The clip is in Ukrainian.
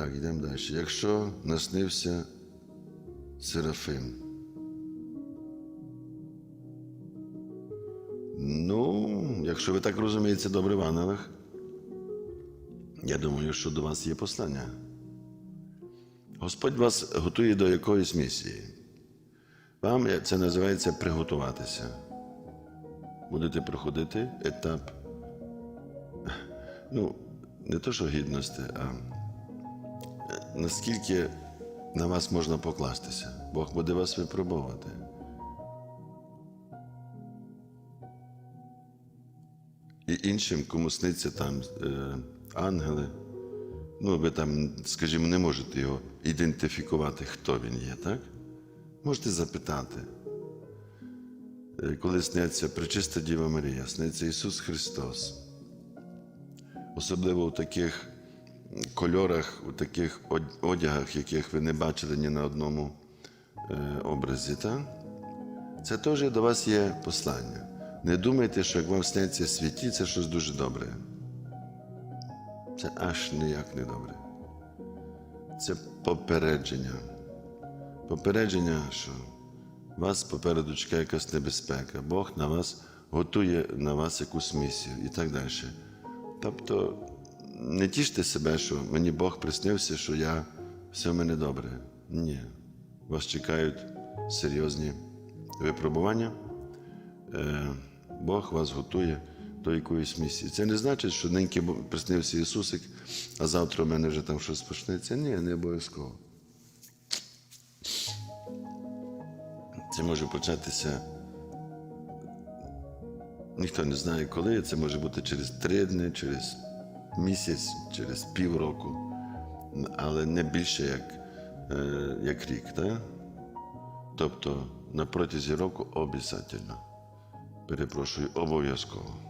Так, йдемо далі. Якщо наснився Серафим. Ну, якщо ви так розумієте добре в ангелах, я думаю, що до вас є послання. Господь вас готує до якоїсь місії. Вам це називається приготуватися. Будете проходити етап, ну, не то, що гідності, а наскільки на вас можна покластися. Бог буде вас випробовувати. І іншим, кому сниться там е, ангели, ну, ви там, скажімо, не можете його ідентифікувати, хто він є, так? Можете запитати. Е, Коли сниться Пречиста Діва Марія, сниться Ісус Христос. Особливо у таких кольорах, у таких одягах, яких ви не бачили ні на одному е, образі, так? Це теж до вас є послання. Не думайте, що як вам сняться святі, це щось дуже добре. Це аж ніяк не добре. Це попередження. Попередження, що вас попереду чекає якась небезпека. Бог на вас готує на вас якусь місію і так далі. Тобто не тіште себе, що мені Бог приснився, що я все в мене добре. Ні. Вас чекають серйозні випробування. Е, Бог вас готує до якоїсь місії. Це не значить, що ниньки приснився Ісусик, а завтра в мене вже там щось почнеться. Ні, не обов'язково. Це може початися. Ніхто не знає коли. Це може бути через три дні, через місяць, через півроку, але не більше як, е, як рік. Да? Тобто на протязі року обов'язково. Перепрошую, обов'язково.